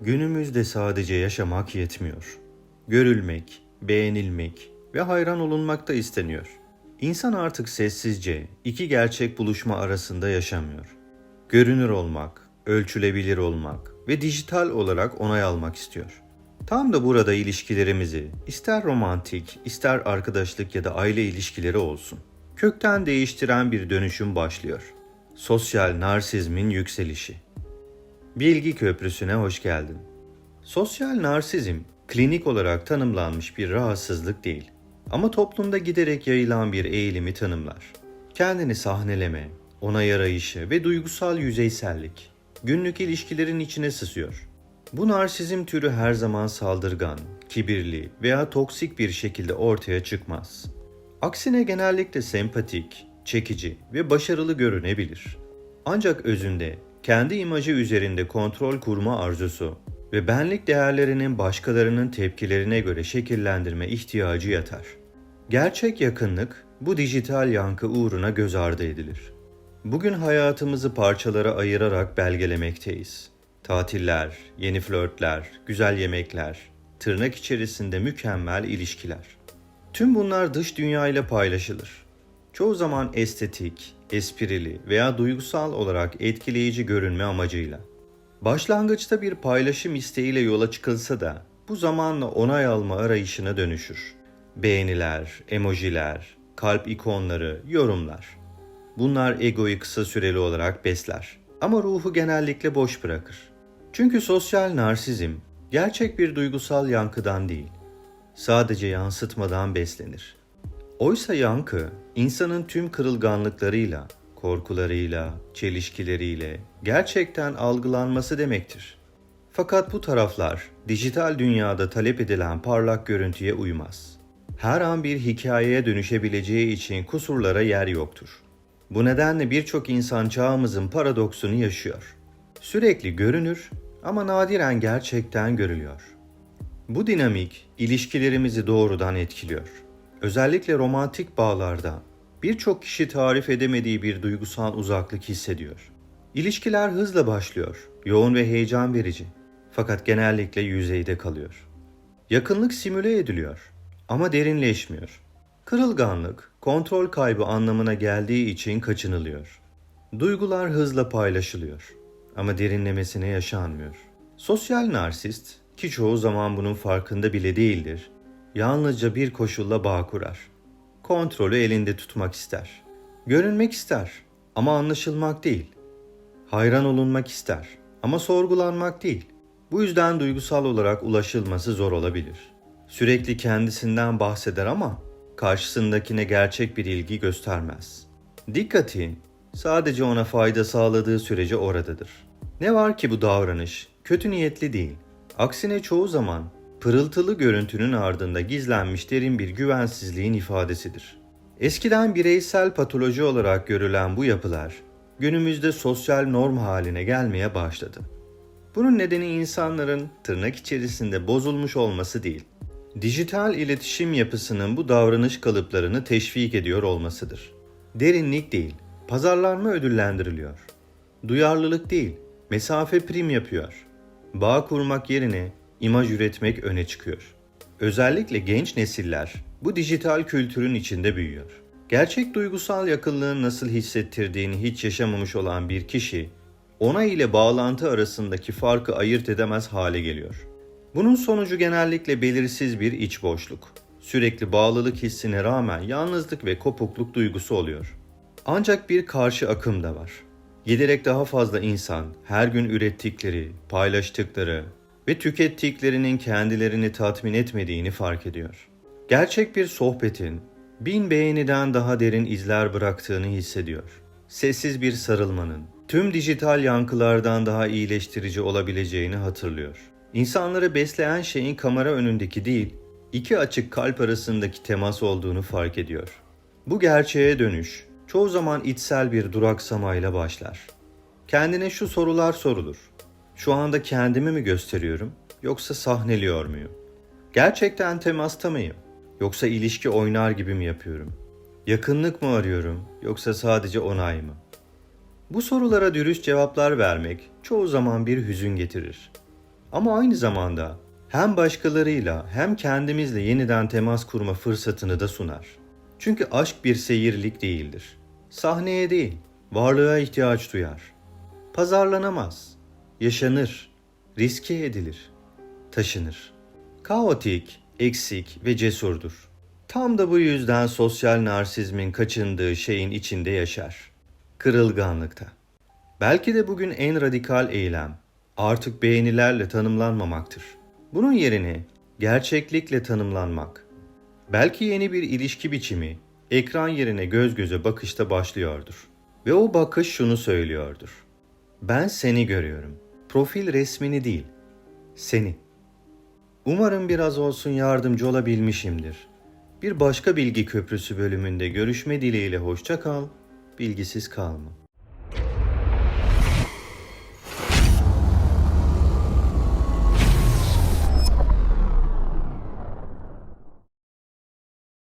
Günümüzde sadece yaşamak yetmiyor. Görülmek, beğenilmek ve hayran olunmak da isteniyor. İnsan artık sessizce iki gerçek buluşma arasında yaşamıyor. Görünür olmak, ölçülebilir olmak ve dijital olarak onay almak istiyor. Tam da burada ilişkilerimizi, ister romantik, ister arkadaşlık ya da aile ilişkileri olsun, kökten değiştiren bir dönüşüm başlıyor. Sosyal narsizmin yükselişi. Bilgi Köprüsü'ne hoş geldin. Sosyal narsizm klinik olarak tanımlanmış bir rahatsızlık değil ama toplumda giderek yayılan bir eğilimi tanımlar. Kendini sahneleme, onay arayışı ve duygusal yüzeysellik günlük ilişkilerin içine sızıyor. Bu narsizm türü her zaman saldırgan, kibirli veya toksik bir şekilde ortaya çıkmaz. Aksine genellikle sempatik, çekici ve başarılı görünebilir. Ancak özünde kendi imajı üzerinde kontrol kurma arzusu ve benlik değerlerinin başkalarının tepkilerine göre şekillendirme ihtiyacı yatar. Gerçek yakınlık bu dijital yankı uğruna göz ardı edilir. Bugün hayatımızı parçalara ayırarak belgelemekteyiz. Tatiller, yeni flörtler, güzel yemekler, tırnak içerisinde mükemmel ilişkiler. Tüm bunlar dış dünya ile paylaşılır. Çoğu zaman estetik, esprili veya duygusal olarak etkileyici görünme amacıyla. Başlangıçta bir paylaşım isteğiyle yola çıkılsa da bu zamanla onay alma arayışına dönüşür. Beğeniler, emojiler, kalp ikonları, yorumlar. Bunlar egoyu kısa süreli olarak besler ama ruhu genellikle boş bırakır. Çünkü sosyal narsizm gerçek bir duygusal yankıdan değil, sadece yansıtmadan beslenir. Oysa yankı insanın tüm kırılganlıklarıyla, korkularıyla, çelişkileriyle gerçekten algılanması demektir. Fakat bu taraflar dijital dünyada talep edilen parlak görüntüye uymaz. Her an bir hikayeye dönüşebileceği için kusurlara yer yoktur. Bu nedenle birçok insan çağımızın paradoksunu yaşıyor. Sürekli görünür ama nadiren gerçekten görülüyor. Bu dinamik ilişkilerimizi doğrudan etkiliyor. Özellikle romantik bağlarda birçok kişi tarif edemediği bir duygusal uzaklık hissediyor. İlişkiler hızla başlıyor, yoğun ve heyecan verici. Fakat genellikle yüzeyde kalıyor. Yakınlık simüle ediliyor ama derinleşmiyor. Kırılganlık, kontrol kaybı anlamına geldiği için kaçınılıyor. Duygular hızla paylaşılıyor ama derinlemesine yaşanmıyor. Sosyal narsist ki çoğu zaman bunun farkında bile değildir, yalnızca bir koşulla bağ kurar. Kontrolü elinde tutmak ister. Görünmek ister ama anlaşılmak değil. Hayran olunmak ister ama sorgulanmak değil. Bu yüzden duygusal olarak ulaşılması zor olabilir. Sürekli kendisinden bahseder ama karşısındakine gerçek bir ilgi göstermez. Dikkati sadece ona fayda sağladığı sürece oradadır. Ne var ki bu davranış kötü niyetli değil. Aksine çoğu zaman pırıltılı görüntünün ardında gizlenmiş derin bir güvensizliğin ifadesidir. Eskiden bireysel patoloji olarak görülen bu yapılar günümüzde sosyal norm haline gelmeye başladı. Bunun nedeni insanların tırnak içerisinde bozulmuş olması değil, dijital iletişim yapısının bu davranış kalıplarını teşvik ediyor olmasıdır. Derinlik değil, pazarlanma ödüllendiriliyor. Duyarlılık değil, mesafe prim yapıyor. Bağ kurmak yerine imaj üretmek öne çıkıyor. Özellikle genç nesiller bu dijital kültürün içinde büyüyor. Gerçek duygusal yakınlığın nasıl hissettirdiğini hiç yaşamamış olan bir kişi, ona ile bağlantı arasındaki farkı ayırt edemez hale geliyor. Bunun sonucu genellikle belirsiz bir iç boşluk. Sürekli bağlılık hissine rağmen yalnızlık ve kopukluk duygusu oluyor. Ancak bir karşı akım da var. Giderek daha fazla insan her gün ürettikleri, paylaştıkları ve tükettiklerinin kendilerini tatmin etmediğini fark ediyor. Gerçek bir sohbetin bin beğeniden daha derin izler bıraktığını hissediyor. Sessiz bir sarılmanın tüm dijital yankılardan daha iyileştirici olabileceğini hatırlıyor. İnsanları besleyen şeyin kamera önündeki değil, iki açık kalp arasındaki temas olduğunu fark ediyor. Bu gerçeğe dönüş çoğu zaman içsel bir duraksamayla başlar. Kendine şu sorular sorulur. Şu anda kendimi mi gösteriyorum yoksa sahneliyor muyum? Gerçekten temasta mıyım yoksa ilişki oynar gibi mi yapıyorum? Yakınlık mı arıyorum yoksa sadece onay mı? Bu sorulara dürüst cevaplar vermek çoğu zaman bir hüzün getirir. Ama aynı zamanda hem başkalarıyla hem kendimizle yeniden temas kurma fırsatını da sunar. Çünkü aşk bir seyirlik değildir. Sahneye değil, varlığa ihtiyaç duyar. Pazarlanamaz, yaşanır, riske edilir, taşınır. Kaotik, eksik ve cesurdur. Tam da bu yüzden sosyal narsizmin kaçındığı şeyin içinde yaşar. Kırılganlıkta. Belki de bugün en radikal eylem artık beğenilerle tanımlanmamaktır. Bunun yerine gerçeklikle tanımlanmak. Belki yeni bir ilişki biçimi ekran yerine göz göze bakışta başlıyordur. Ve o bakış şunu söylüyordur. Ben seni görüyorum. Profil resmini değil, seni. Umarım biraz olsun yardımcı olabilmişimdir. Bir başka bilgi köprüsü bölümünde görüşme dileğiyle hoşça kal, bilgisiz kalma.